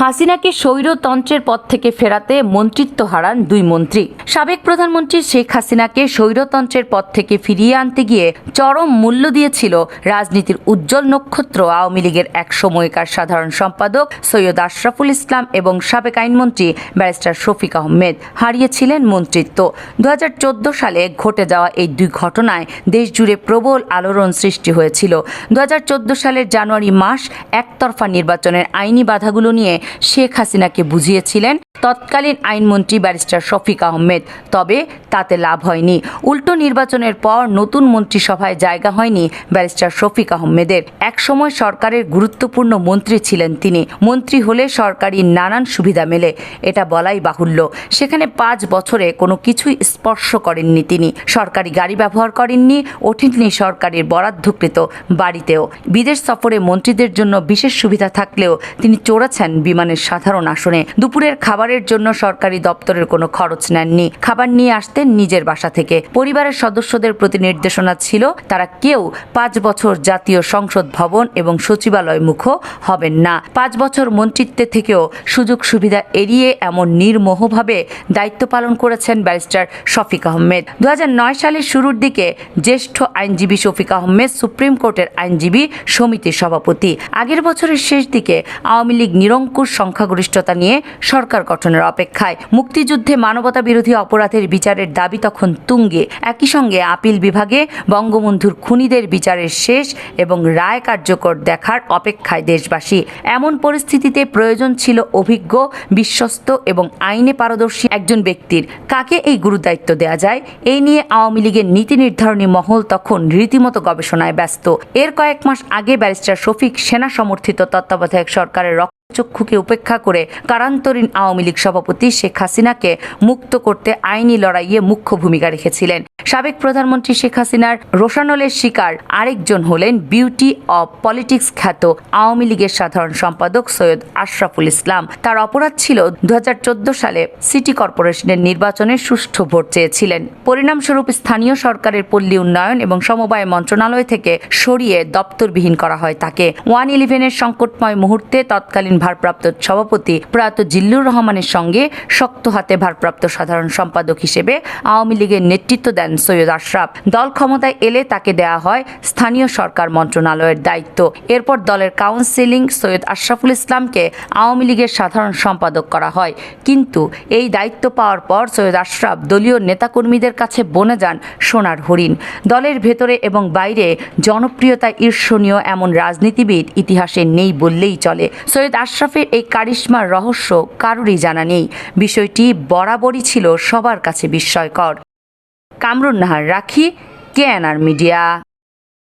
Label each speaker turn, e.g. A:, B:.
A: হাসিনাকে স্বৈরতন্ত্রের পদ থেকে ফেরাতে মন্ত্রিত্ব হারান দুই মন্ত্রী। সাবেক প্রধানমন্ত্রী শেখ হাসিনাকে স্বৈরতন্ত্রের পদ থেকে ফিরিয়ে আনতে গিয়ে চরম মূল্য দিয়েছিল রাজনীতির উজ্জ্বল নক্ষত্র আওয়ামী লীগের এক সময়কার সাধারণ সম্পাদক সৈয়দ আশরাফুল ইসলাম এবং সাবেক আইনমন্ত্রী ব্যারিস্টার শফিক আহমেদ হারিয়েছিলেন মন্ত্রিত্ব। দু হাজার চোদ্দ সালে ঘটে যাওয়া এই দুই ঘটনায় দেশজুড়ে প্রবল আলোড়ন সৃষ্টি হয়েছিল। দু হাজার চোদ্দ সালের জানুয়ারি মাস একতরফা নির্বাচনের আইনি বাধাগুলো নিয়ে শেখ হাসিনাকে বুঝিয়েছিলেন তৎকালীন আইনমন্ত্রী ব্যারিস্টার শফিক আহমেদ। তবে তাতে লাভ হয়নি। উল্টো নির্বাচনের পর নতুন মন্ত্রিসভায় জায়গা হয়নি ব্যারিস্টার শফিক আহমেদের। একসময় সরকারের গুরুত্বপূর্ণ মন্ত্রী ছিলেন তিনি। মন্ত্রী হলে সরকারি নানান সুবিধা মেলে, এটা বলাই বাহুল্য। সেখানে পাঁচ বছরে কোনো কিছুই স্পর্শ করেননি তিনি। সরকারি গাড়ি ব্যবহার করেননি ওঠেননি সরকারের বরাদ্ধকৃত বাড়িতেও। বিদেশ সফরে মন্ত্রীদের জন্য বিশেষ সুবিধা থাকলেও তিনি চড়েছেন বিমানের সাধারণ আসনে। দুপুরের খাবারের জন্য সরকারি দপ্তরের কোনো খরচ নেননি। খাবার নিয়ে আসতেন নিজের বাসা থেকে। পরিবারের সদস্যদের প্রতি নির্দেশনা ছিল, তারা কেউ পাঁচ বছর জাতীয় সংসদ ভবন এবং সচিবালয় মুখ হবেন না। পাঁচ বছর মন্ত্রিত্বে থেকেও সুযোগ সুবিধা এড়িয়ে এমন নির্মোহভাবে দায়িত্ব পালন করেছেন ব্যারিস্টার শফিক আহমেদ। দু হাজার নয় সালের শুরুর দিকে জ্যেষ্ঠ আইনজীবী শফিক আহমেদ সুপ্রিম কোর্টের আইনজীবী সমিতির সভাপতি। আগের বছরের শেষ দিকে আওয়ামী লীগ নিরঙ্কুশ সংখ্যাগরিষ্ঠতা নিয়ে সরকার গঠনের অপেক্ষায়। মুক্তিযুদ্ধে মানবতা বিরোধী অপরাধের বিচারের দাবি তখন তুঙ্গে। একই সঙ্গে আপিল বিভাগে বঙ্গবন্ধুর খুনিদের বিচারের শেষ এবং রায় কার্যকর দেখার অপেক্ষায় দেশবাসী। এমন পরিস্থিতিতে প্রয়োজন ছিল অভিজ্ঞ, বিশ্বস্ত এবং আইনে পারদর্শী একজন ব্যক্তির। কাকে এই গুরুদায়িত্ব দেওয়া যায়? এই নিয়ে আওয়ামী লীগের নীতি নির্ধারণী মহল তখন রীতিমতো গবেষণায় ব্যস্ত। এর কয়েক মাস আগে ব্যারিস্টার শফিক সেনা সমর্থিত তত্ত্বাবধায়ক সরকারের চক্ষুকে উপেক্ষা করে কারান্তরীণ আওয়ামী লীগ সভাপতি শেখ হাসিনাকে মুক্ত করতে আইনি লড়াইয়ে মুখ্য ভূমিকা রেখেছিলেন। সাবেক প্রধানমন্ত্রী শেখ হাসিনার রোশানলের শিকার আরেকজন হলেন বিউটি অব পলিটিক্স খ্যাত আওয়ামী লীগের সাধারণ সম্পাদক সৈয়দ আশরাফুল ইসলাম। তার অপরাধ ছিল দু হাজার চোদ্দ সালে সিটি কর্পোরেশনের নির্বাচনে সুষ্ঠু ভোট চেয়েছিলেন। পরিণামস্বরূপ স্থানীয় সরকারের পল্লী উন্নয়ন এবং সমবায় মন্ত্রণালয় থেকে সরিয়ে দপ্তরবিহীন করা হয় তাকে। ওয়ান ইলেভেনের সংকটময় মুহূর্তে তৎকালীন ভারপ্রাপ্ত সভাপতি প্রয়াত জিল্লুর রহমানের সঙ্গে শক্ত হাতে ভারপ্রাপ্ত সাধারণ সম্পাদক হিসেবে আওয়ামী লীগের নেতৃত্ব দেন সৈয়দ আশরাফ। দল ক্ষমতায় এলে তাকে দেয়া হয় স্থানীয় সরকার মন্ত্রণালয়ের দায়িত্ব। এরপর দলের কাউন্সিলিং সৈয়দ আশরাফুল ইসলামকে আওয়ামী লীগের সাধারণ সম্পাদক করা হয়। কিন্তু এই দায়িত্ব পাওয়ার পর সৈয়দ আশরাফ দলীয় নেতাকর্মীদের কাছে বনে যান সোনার হরিণ। দলের ভেতরে এবং বাইরে জনপ্রিয়তা ঈর্ষণীয় এমন রাজনীতিবিদ ইতিহাসে নেই বললেই চলে। সৈয়দ আশরাফের এই কারিশ্মার রহস্য কারোরই জানা নেই। বিষয়টি বরাবরই ছিল সবার কাছে বিস্ময়কর। কামরুন নাহার, রাখি, কেএনআর মিডিয়া।